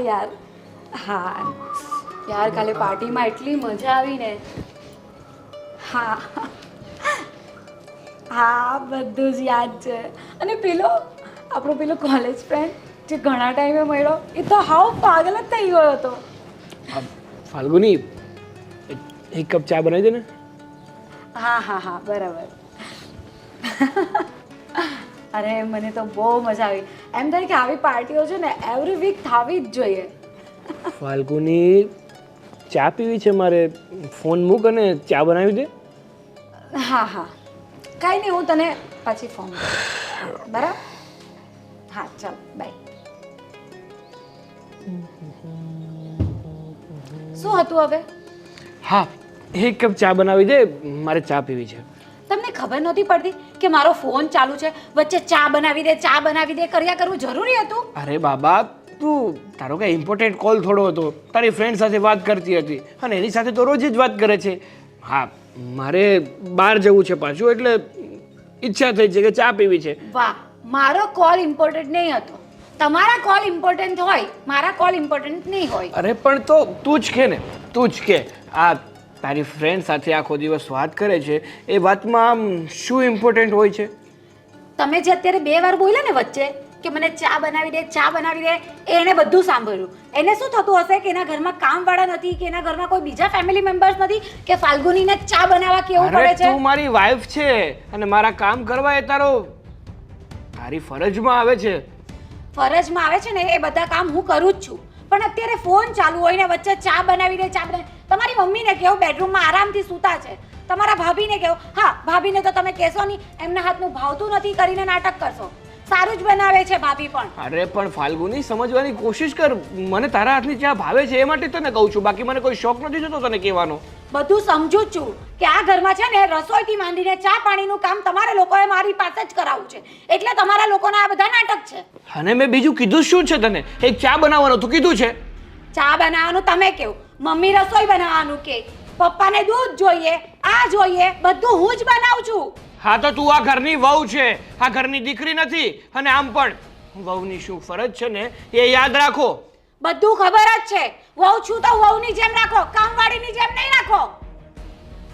યાર હા. યાર કાલે પાર્ટીમાં એટલી મજા આવી ને હા. હા બધું જ યાદ છે. અને પેલો આપણો પેલો કોલેજ ફ્રેન્ડ જે ઘણા ટાઈમે મળ્યો એ તો હાવ પાગલ જ થઈ ગયો હતો. ફાલ્ગુની એક- એક કપ ચા બનાવી દે ને? હા હા હા બરાબર. અરે મને તો બહુ મજા આવી. એમ થાય કે આવી પાર્ટીઓ છે ને એવરી વીક થવી જ જોઈએ. ફાલ્ગુની ચા પીવી છે મારે. ફોન મૂક અને ચા બનાવી દે. હા હા. કાંઈ નહીં હું તને પછી ફોન બરાબર? હા ચાલ બાય શું હતું હવે? હા એક કપ ચા બનાવી દે. મારે ચા પીવી છે. તમને ખબર નહોતી પડતી કે મારો ફોન ચાલુ છે? વચ્ચે ચા બનાવી દે ચા બનાવી દે કર્યા કરવું જરૂરી હતું? અરે બાબા તું તારો કઈ ઇમ્પોર્ટન્ટ કોલ થોડો હતો. તારી ફ્રેન્ડ સાથે વાત કરતી હતી. અને એની સાથે તો રોજ જ વાત કરે છે. હા મારે બહાર જવું છે પાછું એટલે ઈચ્છા થઈ છે કે ચા પીવી છે. વાહ મારો કોલ ઇમ્પોર્ટન્ટ નહીં હતો. તમારા કોલ ઇમ્પોર્ટન્ટ હોય મારા કોલ ઇમ્પોર્ટન્ટ નહીં હોય. અરે પણ તો તું જ કે ને તું જ કે. આ તારી ફ્રેન્ડ સાથે આખો દિવસ વાત કરે છે એ વાતમાં આમ શું ઇમ્પોર્ટન્ટ હોય છે? તમે જે અત્યારે બે વાર બોલ્યા ને વચ્ચે કે મને ચા બનાવી દે ચા બનાવી દે એને બધું સાંભળ્યું. એને શું થતું હશે કે એના ઘરમાં કામવાળા નથી કે એના ઘરમાં કોઈ બીજા ફેમિલી મેમ્બર્સ નથી કે ફાલ્ગુનીને ચા બનાવવા કેવું પડે છે? તું મારી વાઈફ છે અને મારા કામ કરવા એ તારો તારી ફરજમાં આવે છે. ફરજમાં આવે છે ને એ બધા કામ હું કરું જ છું. પણ અત્યારે ફોન ચાલુ હોય ને, વચ્ચે ચા બનાવી દે ચા બનાવી તમારી મમ્મીને કહો, બેડરૂમમાં આરામથી સૂતા છે. તમારા ભાભીને કહો, હા, ભાભીને તો તમે કહેશો નહીં, એમના હાથનું ભાવતું નથી કરીને નાટક કરશો. સારું જ બનાવે છે ભાભી પણ. અરે, પણ ફાલ્ગુની સમજવાની કોશિશ કર. મને તારા હાથની ચા ભાવે છે, એ માટે તને કહું છું. બાકી મને કોઈ શોખ નથી થતો તને કહેવાનો. બધું સમજુ જ છું કે આ ઘરમાં છે ને રસોઈથી માંડીને ચા પાણીનું કામ તમારા લોકોએ મારી પાસે જ કરાવવું છે. એટલે તમારા લોકોના આ બધા નાટક છે. અને મેં બીજું કીધું શું છે તને? એક ચા બનાવવાનું તું કીધું છે? ચા બનાવવાનું તમે કેવું. મમ્મી રસોઈ બનાવવાનું કે. પપ્પાને દૂધ જોઈએ આ જોઈએ બધું હું જ બનાવું છું. હા તો તું આ ઘરની વહુ છે. આ ઘરની દીકરી નથી. અને આમ પણ. વહુની શું ફરજ છે ને? એ યાદ રાખો. બધું ખબર જ છે. વહુ છું તો વહુની જેમ રાખો. કામવાળીની જેમ નહીં રાખો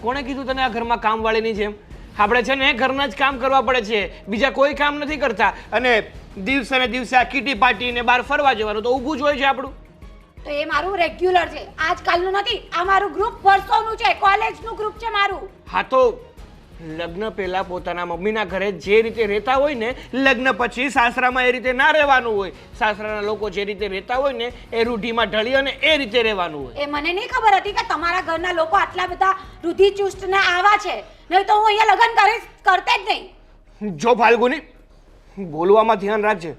કોણે કીધું તને આ ઘરમાં કામવાળીની જેમ આપણે છે ને ઘરના જ કામ કરવા પડે છે. બીજા કોઈ કામ નથી કરતા. અને દિવસે ને દિવસે આ કીટી પાર્ટી ને બહાર ફરવા જવાનું તો ઊભું જ હોય છે આપણું. તો એ મારું રેગ્યુલર છે. આજકાલનું નથી આ મારું ગ્રુપ વર્ષોનું છે કોલેજનું ગ્રુપ છે મારું. હા તો લગ્ન પહેલા પોતાના મમ્મીના ઘરે જે રીતે રહેતા હોય ને લગ્ન પછી સાસરામાં એ રીતે ના રહેવાનું હોય. સાસરાના લોકો જે રીતે રહેતા હોય ને એ રૂઢીમાં ઢળી અને એ રીતે રહેવાનું હોય. એ મને નહીં ખબર હતી કે તમારા ઘરના લોકો આટલા બધા રૂઢિચુસ્ત ને આવા છે. નહીં તો હું અહીંયા લગ્ન કરીશ કરતે જ નહીં. જો ફાલ્ગુની બોલવામાં ધ્યાન રાખજે.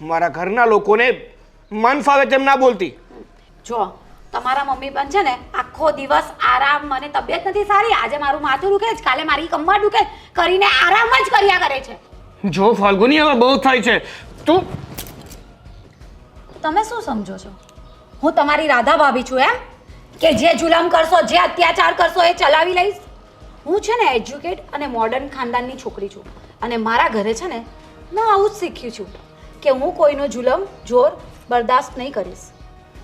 મારા ઘરના લોકોને મન ફાવે તેમ ના બોલતી. જો તમારા મમ્મી પણ છે ને આખો દિવસ આરામ મને તબિયત નથી સારી. આજે મારું માથું દુખે જ કાલે મારી કમર દુખે કરીને આરામ જ કર્યા કરે છે. જો ફાલ્ગુની હવે બહુ થાય છે. તું તમે શું સમજો છો? હું તમારી રાધા ભાભી છું એમ? કે જે જુલમ કરશો જે અત્યાચાર કરશો એ ચલાવી લઈશ? હું છે ને એજ્યુકેટ અને મોડર્ન ખાનદાનની છોકરી છું. અને મારા ઘરે છે ને મેં આવું જ શીખ્યું છું કે હું કોઈનો જુલમ જોર બરદાસ્ત નહીં કરીશ.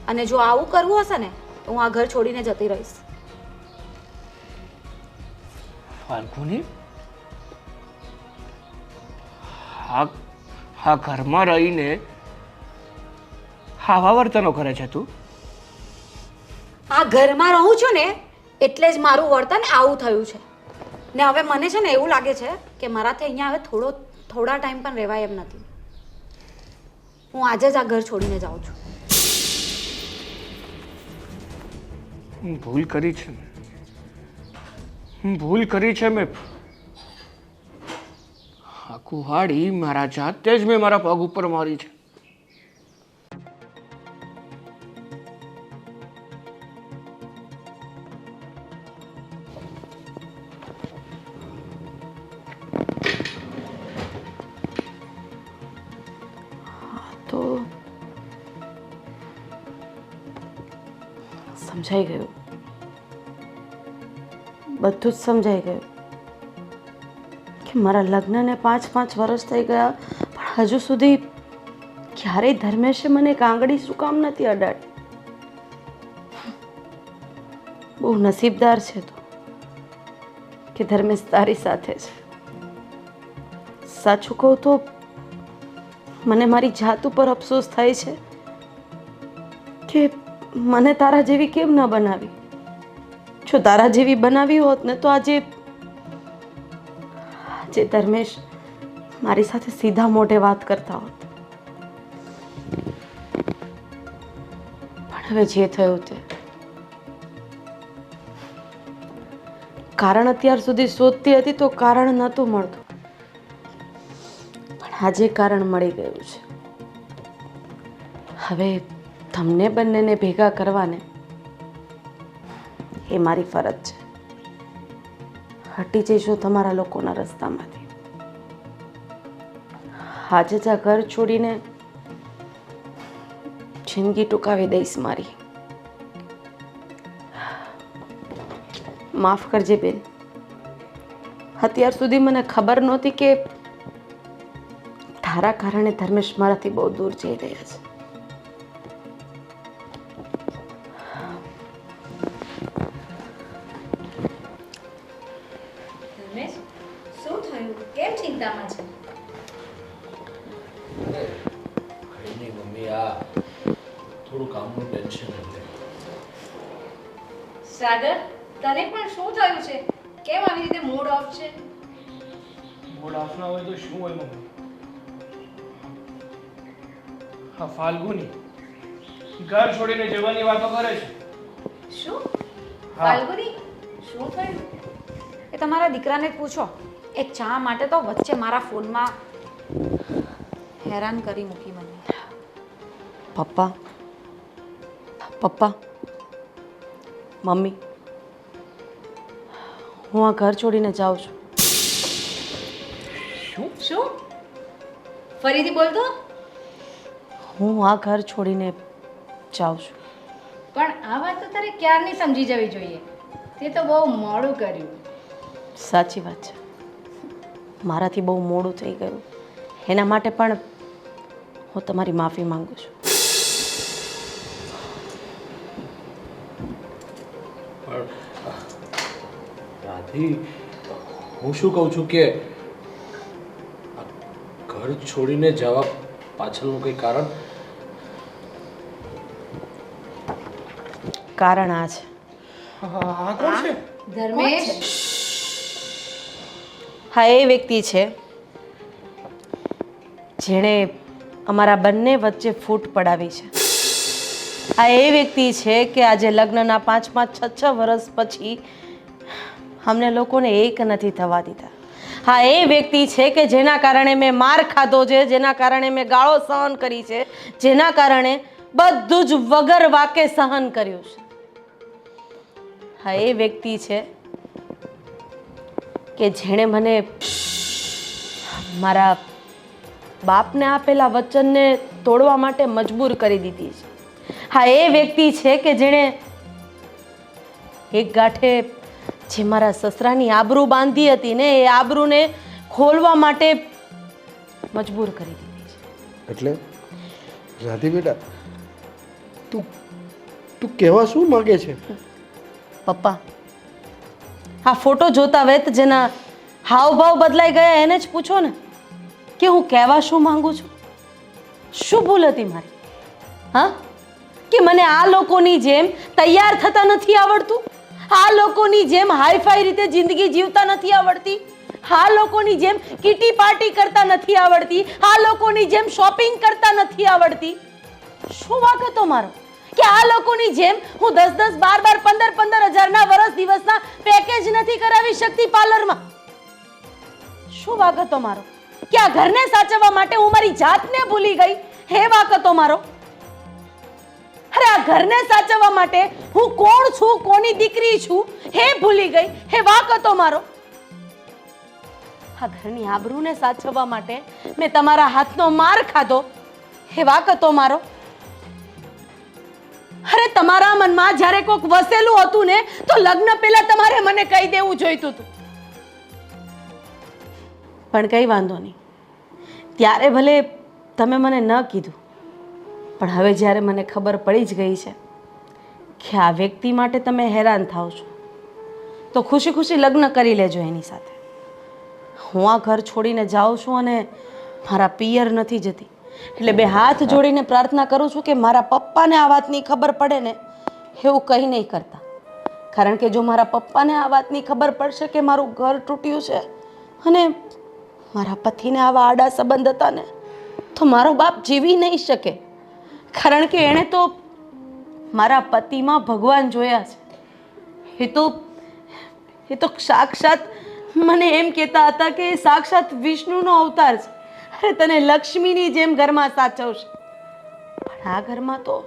અને જો આવું કરવું હશે ને તો હું આ ઘર છોડીને જતી રહીશ. ફાલ્ગુની હા ઘરમાં રહીને આવા વર્તનો કરે છે તું? આ ઘરમાં રહું છું ને એટલે જ મારું વર્તન આવું થયું છે. ને હવે મને છે ને એવું લાગે છે કે મારાથી અહીંયા હવે થોડો થોડા ટાઈમ પણ રહેવાય એમ નથી. હું આજે જ આ ઘર છોડીને જાઉં છું. હું ભૂલ કરી છે. હું ભૂલ કરી છે, મેં. આ કુહાડી મારા જાતે જ મેં મારા પગ ઉપર મારી છે. સમજાઈ ગયું. બધું જ સમજાઈ ગયું. કે મારા લગ્નને પાંચ પાંચ વર્ષ થઈ ગયા, પણ હજુ સુધી ક્યારેય ધર્મેશે મને કાંગડી શું કામ નથી અડાડી. બહુ નસીબદાર છે તો કે ધર્મેશ તારી સાથે છે. સાચું કહું તો મને મારી જાત ઉપર અફસોસ થાય છે કે મને તારા જેવી કેમ ન બનાવી? જો તારા જેવી બનાવી હોત ને તો આજે આજે ધર્મેશ મારી સાથે સીધા મોઢે વાત કરતા હોત. પણ હવે જે થયું તે. કારણ અત્યાર સુધી શોધતી હતી તો કારણ નહોતું મળતું. પણ આજે કારણ મળી ગયું છે. હવે તમને બંનેને ભેગા કરવાને એ મારી ફરજ છે. હટી જઈશું તમારા લોકોના રસ્તામાંથી. આજે જ આ ઘર છોડીને જિંદગી ટૂંકાવી દઈશ મારી. માફ કરજે બેન. અત્યાર સુધી મને ખબર નહોતી કે તારા કારણે ધર્મેશ મારાથી બહુ દૂર જઈ રહ્યા છે. પણ શું થયું છે? કેમ આવી રીતે મૂડ ઓફ છે? મૂડ ઓફ ના હોય તો શું હોય મમ્મી? હા ફાલ્ગુની. ઘર છોડીને જવાની વાતો કરે છે. શું? ફાલ્ગુની? શું થયું? એ તમારા દીકરાને પૂછો. એ ચા માટે તો વચ્ચે મારા ફોનમાં હેરાન કરી મૂકી મને. પપ્પા પપ્પા મમ્મી હું આ ઘર છોડીને જાઉં છું. શું? શું? ફરીથી બોલતો હું આ ઘર છોડીને જાઉં છું. પણ આ વાત તો તારે ક્યારની સમજી જવી જોઈએ? તે તો બહુ મોડું કર્યું. સાચી વાત છે. મારાથી બહુ મોડું થઈ ગયું. એના માટે પણ હું તમારી માફી માંગુ છું. રાધી હું શું કહું છું કે ઘર છોડીને જવા પાછળનું કંઈ કારણ? કારણ આ છે. હા કોણ છે? ધર્મેશ. હા એ વ્યક્તિ છે. જેણે અમારા બંને વચ્ચે ફૂટ પડાવી છે. આ એ વ્યક્તિ છે કે આજે લગ્નના પાંચ પાંચ છ છ વર્ષ પછી અમને લોકોને એક નથી થવા દીધા. હા, એ વ્યક્તિ છે કે જેના કારણે મેં માર ખાધો છે, જેના કારણે મેં ગાળો સહન કરી છે, જેના કારણે બધું જ વગર વાકે સહન કર્યું છે. હા, એ વ્યક્તિ છે કે જેણે મને મારા બાપને આપેલા વચનને તોડવા માટે મજબૂર કરી દીધી છે. હા, એ વ્યક્તિ છે કે જેણે એક ગાંઠે જે મારા સસરાની આબરૂ બાંધી હતી ને એ આબરૂને ખોલવા માટે મજબૂર કરી દીધી એટલે? રાધી બેટા તું તું કહેવા શું માગે છે? પપ્પા આ ફોટો જોતા વેત જેના હાવભાવ બદલાઈ ગયા એને જ પૂછો ને કે હું કહેવા શું માંગુ છું? શું ભૂલ હતી મારી? હા? કે મને આ લોકોની જેમ તૈયાર થતા નથી આવડતું? આ લોકોની જેમ હાઈફાઈ રીતે જિંદગી જીવતા નથી આવડતી. આ લોકોની જેમ કીટી પાર્ટી કરતા નથી આવડતી. આ લોકોની જેમ શોપિંગ કરતા નથી આવડતી. શું વાક હતો મારો? કે આ લોકોની જેમ હું દસ દસ બાર બાર પંદર પંદર હજારના વર્ષ દિવસના પેકેજ નથી કરાવી શકતી પાર્લરમાં? શું વાક હતો મારો? કે આ ઘરને સાચવવા માટે હું મારી જાતને ભૂલી ગઈ? હે વાક હતો મારો? અરે આ ઘરને સાચવવા માટે હું કોણ છું, કોની દીકરી છું, હે ભૂલી ગઈ, હે વાક હતો મારો. આ ઘરની આબરૂને સાચવવા માટે મેં તમારા હાથનો માર ખાધો, હે વાક હતો મારો. અરે તમારા મનમાં જ્યારે કોઈક વસેલું હતું ને, તો લગ્ન પહેલા તમારે મને કહી દેવું જોઈતું હતું. પણ કઈ વાંધો નહીં. ત્યારે ભલે તમે મને ન કીધું પણ હવે જ્યારે મને ખબર પડી જ ગઈ છે કે આ વ્યક્તિ માટે તમે હેરાન થાવ છો, તો ખુશી ખુશી લગ્ન કરી લેજો એની સાથે. હું આ ઘર છોડીને જાઉં છું અને મારા પિયર નથી જતી. એટલે બે હાથ જોડીને પ્રાર્થના કરું છું કે મારા પપ્પાને આ વાતની ખબર પડે ને એવું કંઈ નહીં કરતા. કારણ કે જો મારા પપ્પાને આ વાતની ખબર પડશે કે મારું ઘર તૂટ્યું છે અને મારા પતિને આવા આડા સંબંધ હતા ને, તો મારો બાપ જીવી નહીં શકે. કારણ કે એણે તો મારા પતિમાં ભગવાન જોયા છે. એ તો એ તો સાક્ષાત મને એમ કહેતા હતા કે સાક્ષાત વિષ્ણુનો અવતાર છે. અરે તને લક્ષ્મીની જેમ ઘરમાં સાચવશે. પણ આ ઘરમાં તો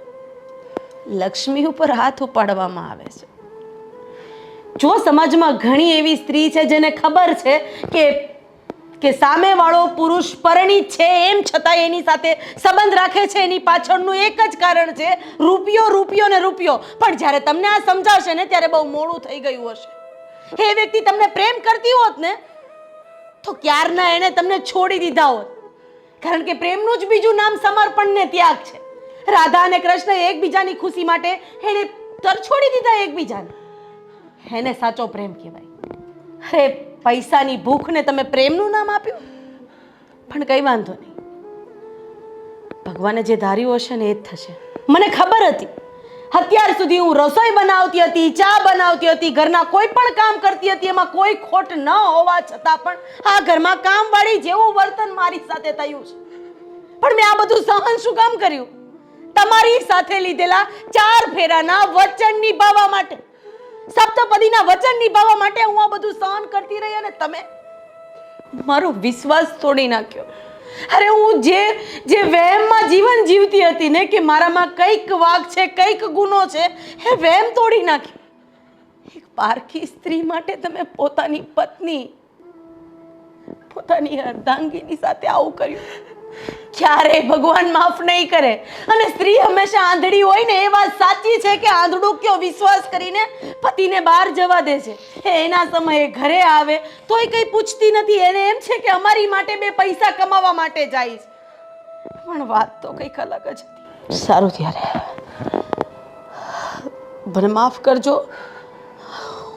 લક્ષ્મી ઉપર હાથ ઉપાડવામાં આવે છે. જો સમાજમાં ઘણી એવી સ્ત્રી છે જેને ખબર છે કે કે સામેવાળો પુરુષ પરિણીત છે એમ છતાં એની સાથે સંબંધ રાખે છે. એની પાછળનું એક જ કારણ છે, રૂપિયો રૂપિયો ને રૂપિયો. પણ જ્યારે તમને આ સમજાવશે ને, ત્યારે બહુ મોડું થઈ ગયું હશે. એ વ્યક્તિ, તમને પ્રેમ કરતી હોત ને, તો ક્યારના એણે તમને છોડી દીધા હોત? કારણ કે પ્રેમનું જ બીજું નામ સમર્પણ ને ત્યાગ છે. રાધા અને કૃષ્ણ એકબીજાની ખુશી માટે એણે તરછોડી દીધા એકબીજાને. એને સાચો પ્રેમ કહેવાય. અરે પૈસાની ભૂખને તમે પ્રેમનું નામ આપ્યું? પણ કંઈ વાંધો નહીં. ભગવાને જે ધાર્યું હશે ને એ જ થશે. મને ખબર હતી. અત્યાર સુધી હું રસોઈ બનાવતી હતી, ચા બનાવતી હતી, ઘરના કોઈ પણ કામ કરતી હતી, એમાં કોઈ ખોટ ન હોવા છતાં પણ આ ઘરમાં કામવાળી જેવું વર્તન મારી સાથે થયું છે. પણ મેં આ બધું સહન શું કામ કર્યું? તમારી સાથે લીધેલા ચાર ફેરાના વચન નિભાવવા માટે. સપ્તપદીના વચન નિભાવવા માટે હું આ બધું સહન કરતી રહી અને તમે મારો વિશ્વાસ તોડી નાખ્યો. અરે હું જે જે વહેમમાં જીવન જીવતી હતી ને કે મારામાં કંઈક વાક છે, કંઈક ગુનો છે, એ વહેમ તોડી નાખ્યો. એક પારખી સ્ત્રી માટે તમે પોતાની પત્ની, પોતાની અર્ધાંગીની સાથે આવું કર્યું. ક્યારેય ભગવાન માફ નહીં કરે. અને સ્ત્રી હંમેશા આંધળી હોય ને, એ વાત સાચી છે કે આંધળું કયો વિશ્વાસ કરીને પતિને બહાર જવા દે છે. એ એના સમયે ઘરે આવે, તોય કંઈ પૂછતી નથી. એને એમ છે કે અમારી માટે બે પૈસા કમાવા માટે જાય છે. પણ વાત તો કંઈક અલગ જ સારું ત્યારે. મને માફ કરજો.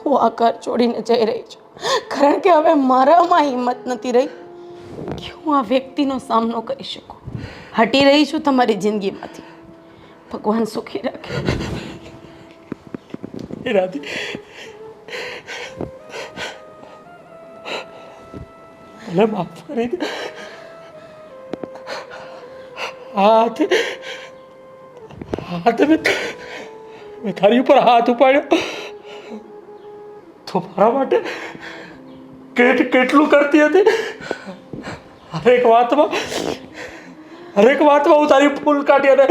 હું આ ઘર છોડીને જઈ રહી છું. કારણ કે હવે મારામાં હિંમત નથી રહી. કે હું આ વ્યક્તિનો સામનો કરી શકું? હટી રહી છું તમારી જિંદગીમાંથી. ભગવાન સુખી રાખે. હાથ તારી ઉપર હાથ ઉપાડ્યો. તો મારા માટે કેટ કેટલું કરતી હતી? હરેક વાતમાં હરેક વાતમાં હું તારી ફૂલ કાઢી અને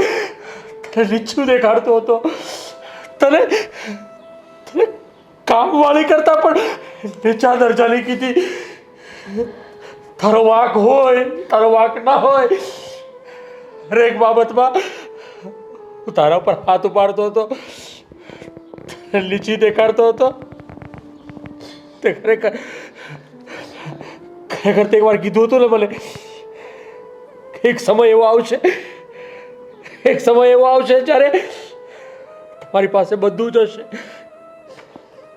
તને નીચું દેખાડતો હતો. તને તને કામવાળી કરતા પણ નીચા દરજાની કીધી. તારો વાંક હોય, તારો વાંક ના હોય, હરેક બાબતમાં હું તારા પર હાથ ઉપાડતો હતો. લીચી દેખાડતો હતો. તે ખરેખર ખરેખર તે એકવાર કીધું હતું ને મને, એક સમય એવો આવશે, એક સમય એવો આવશે જ્યારે તમારી પાસે બધું જ હશે.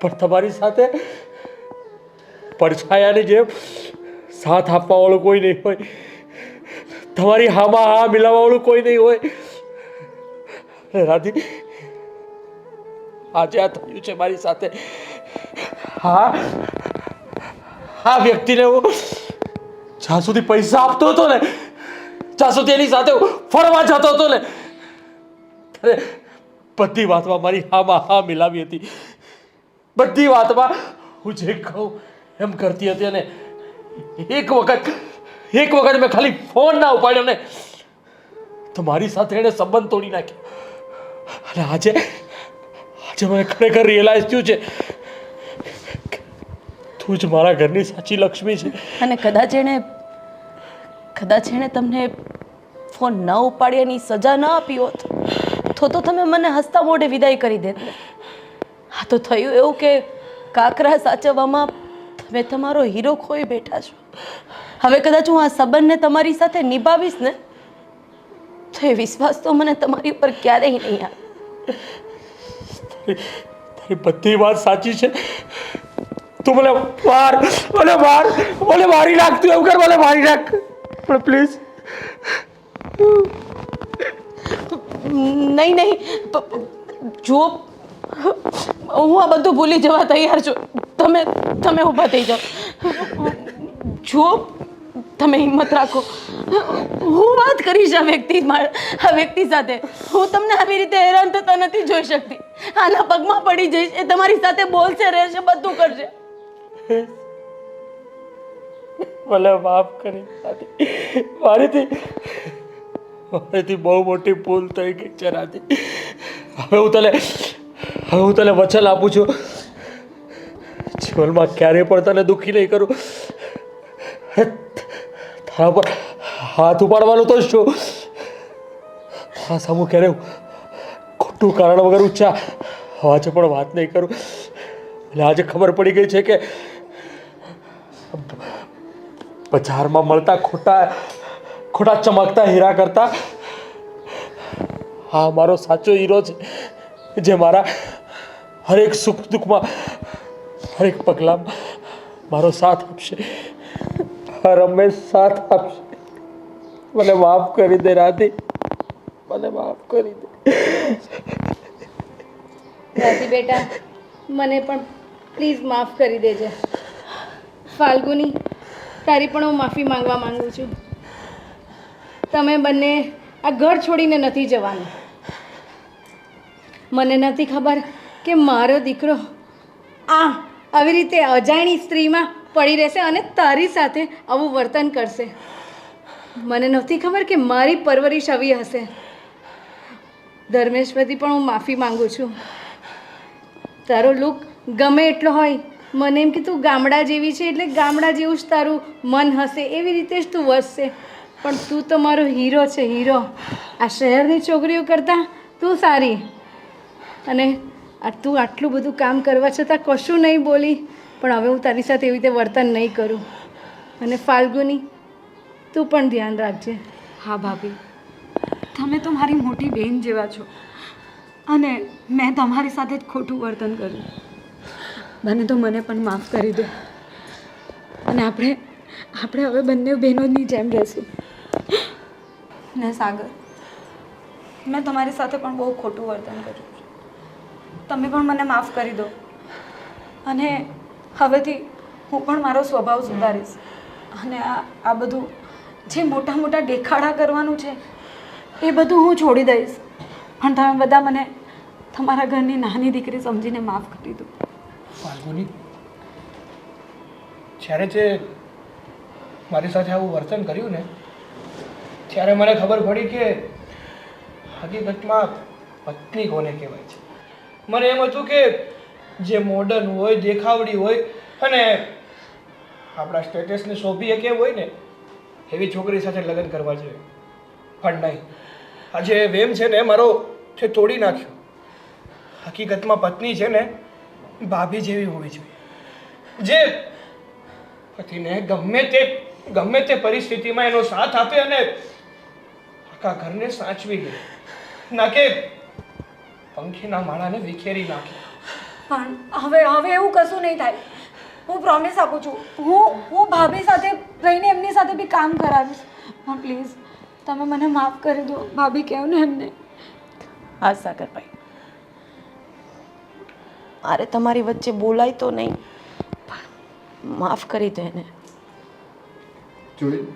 પણ તમારી સાથે પડછાયાની જેમ સાથ આપવાવાળું કોઈ નહીં હોય. તમારી હામાં હા મિલાવવા વાળું કોઈ નહીં હોય. રાધી, આજે આ થયું છે મારી સાથે. હા આ વ્યક્તિને હું જ્યાં સુધી પૈસા આપતો હતો ને, જ્યાં સુધી એની સાથે ફરવા જતો હતો ને ત્યારે બધી વાતમાં મારી હામાં હા મિલાવી હતી. બધી વાતમાં હું જે કહું એમ કરતી હતી અને એક વખત એક વખત મેં ખાલી ફોન ના ઉપાડ્યો ને, તો મારી સાથે એણે સંબંધ તોડી નાખ્યો. અને આજે આજે મને ખરેખર રિયલાઇઝ થયું છે તું જ મારા ઘરની સાચી લક્ષ્મી છે. અને કદાચ એણે કદાચ એણે તમને ફોન ન ઉપાડ્યાની સજા ન આપી હોત તો તો તમે મને હસતા મોઢે વિદાય કરી દેત. હા આ તો થયું એવું કે કાકરા સાચવવામાં તમે તમારો હીરો ખોઈ બેઠા છો. હવે કદાચ હું આ સંબંધને તમારી સાથે નિભાવીશ ને તો એ વિશ્વાસ તો મને તમારી ઉપર ક્યારેય નહીં આવે. તારી બધી વાત સાચી છે. તું મને માર મને માર મને મારી નાખ તું. એવું કર મને મારી નાખ. પણ પ્લીઝ. નહીં નહીં. જુઓ હું આ બધું ભૂલી જવા તૈયાર છું. તમે તમે ઊભા થઈ જાઓ. જુઓ તમે હિંમત રાખો. હું વાત કરીશ આ વ્યક્તિ આ વ્યક્તિ સાથે. હું તમને આવી રીતે હેરાન થતા નથી જોઈ શકતી. આના પગમાં પડી જઈશ એ તમારી સાથે બોલશે, રહેશે, બધું કરશે. મને માફ કરી. મારીથી મારીથી બહુ મોટી ભૂલ થઈ ગઈ છે રાધી હવે હું તને હવે હું તને વચન આપું છું. જીવનમાં ક્યારેય પણ તને દુઃખી નહીં કરું. તારા પર હાથ ઉપાડવાનું તો છું. હા સામું ક્યારે ખોટું કારણ વગર ઊંચા આજે પણ વાત નહીં કરું. એટલે આજે ખબર પડી ગઈ છે કે બજારમાં મળતા ખોટા ખોટા ચમકતા હીરા કરતા. હા મારો સાચો હીરો છે, જે મારા હરેક સુખ દુઃખમાં, હરેક પગલામાં મારો સાથ આપશે. હર હંમેશ સાથ આપશે. મને માફ કરી દે, રાધી. મને માફ કરી દે. રાધી બેટા, મને પણ પ્લીઝ માફ કરી દેજે. ફાલ્ગુની તારી પણ હું માફી માંગવા માંગુ છું. તમે બંને આ ઘર છોડીને નથી જવાનું. મને નથી ખબર કે મારો દીકરો આ આવી રીતે અજાણી સ્ત્રીમાં પડી રહેશે અને તારી સાથે આવું વર્તન કરશે. મને નહોતી ખબર કે મારી પરવરિશ આવી હશે. ધર્મેશમાંથી પણ હું માફી માંગુ છું. તારો લુક ગમે એટલો હોય મને એમ કે તું ગામડા જેવી છે એટલે ગામડા જેવું જ તારું મન હશે, એવી રીતે જ તું વસશે. પણ તું તો મારો હીરો છે, હીરો. આ શહેરની છોકરીઓ કરતાં તું સારી. અને આ તું આટલું બધું કામ કરવા છતાં કશું નહીં બોલી, પણ હવે હું તારી સાથે એવી રીતે વર્તન નહીં કરું. અને ફાલ્ગુની, તું પણ ધ્યાન રાખજે. હા ભાભી. તમે તો મારી મોટી બહેન જેવા છો. અને મેં તમારી સાથે જ ખોટું વર્તન કર્યું. બને તો મને પણ માફ કરી દો. અને આપણે આપણે હવે બંને બહેનોની જેમ રહેશું. ને સાગર, મેં તમારી સાથે પણ બહુ ખોટું વર્તન કર્યું તમે પણ મને માફ કરી દો. અને હવેથી હું પણ મારો સ્વભાવ સુધારીશ. અને આ આ બધું જે મોટા મોટા દેખાડા કરવાનું છે, એ બધું હું છોડી દઈશ. પણ તમે બધા મને તમારા ઘરની નાની દીકરી સમજીને માફ કરી દો. ફાલ્ગુની જ્યારે તે મારી સાથે આવું વર્તન કર્યું ને, ત્યારે મને ખબર પડી કે હકીકતમાં પત્ની કોને કહેવાય છે. મને એમ હતું કે જે મોડર્ન હોય, દેખાવડી હોય અને આપણા સ્ટેટસને શોભી કે હોય ને, એવી છોકરી સાથે લગ્ન કરવા જોઈએ. પણ નહીં. આજે વેમ છે ને, મારો તે તોડી નાખ્યો. હકીકતમાં પત્ની છે ને ભાભી જેવી હોવી જોઈએ જે પતિને ગમે તે ગમે તે પરિસ્થિતિમાં એનો સાથ આપે અને આખા ઘરને સાચવી લે. ના કે પંખીના માળાને વિખેરી નાખે. પણ હવે હવે એવું કશું નહીં થાય. હું પ્રોમિસ આપું છું. હું હું ભાભી સાથે રહીને એમની સાથે બી કામ કરાવીશ. હા પ્લીઝ તમે મને માફ કરી દો. ભાભી કહો ને એમને. હા સાગરભાઈ. મારે તમારી વચ્ચે બોલાય તો નહીં, પણ માફ કરી દો એને. જોયું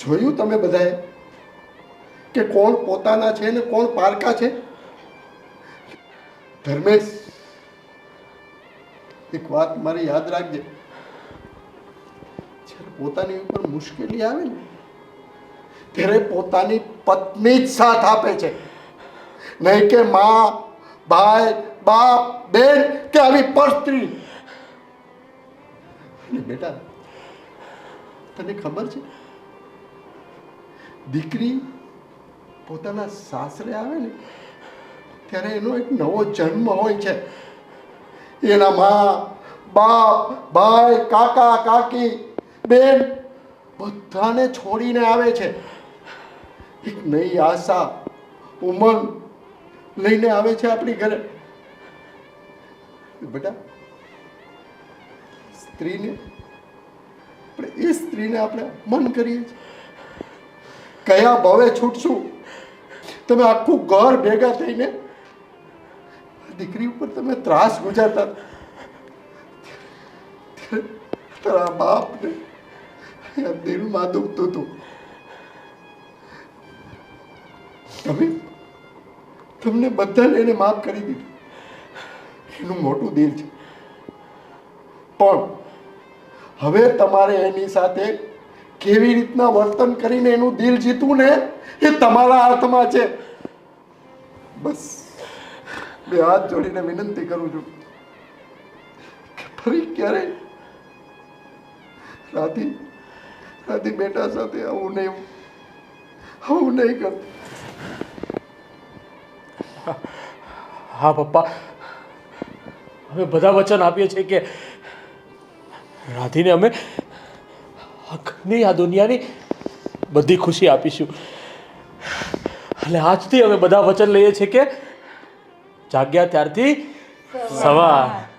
જોયું તમે બધાએ કે કોણ પોતાના છે ને કોણ પારકા છે? ધર્મેશ, એક વાત મારી યાદ રાખજે. જ્યારે પોતાની ઉપર મુશ્કેલી આવે ને, ત્યારે પોતાની પત્ની જ સાથ આપે છે. નહીં કે મા, ભાઈ બાપ, બેન, કે આવી પરસ્ત્રી બેટા, તને ખબર છે? દીકરી પોતાના સાસરે આવે ને, ત્યારે એનો એક નવો જન્મ હોય છે. એના મા, બાપ, ભાઈ, કાકા, કાકી, બેન, બધાને છોડીને આવે છે. એક નઈ આશા, ઉમંગ લઈને આવે છે આપણી ઘરે. બેટા, સ્ત્રીને, આપણે એ સ્ત્રીને આપણે મન કરીએ છીએ. કયા ભાવે છૂટશું? તમે આખું ઘર ભેગા થઈને દીકરી ઉપર તમે ત્રાસ ગુજારતા તારા બાપને દિલમાં દુખતું હતું. તમે, તમને બધાને એને માફ કરી દીધું. એનું મોટું દિલ છે. પણ હવે તમારે એની સાથે કેવી રીતના વર્તન કરીને એનું દિલ જીતવું ને, એ તમારા હાથમાં છે. બસ. બે હાથ જોડીને વિનંતી કરું છું ફરી ક્યારે રાધી રાધી બેટા સાથે આવું નહીં આવું નહીં કર હા, પપ્પા. અમે બધા વચન આપીએ છીએ કે રાધીને અમે આ ઘરની આ દુનિયાની બધી ખુશી આપીશું. અને આજથી અમે બધા વચન લઈએ છીએ કે જાગ્યા ત્યારથી સવાર.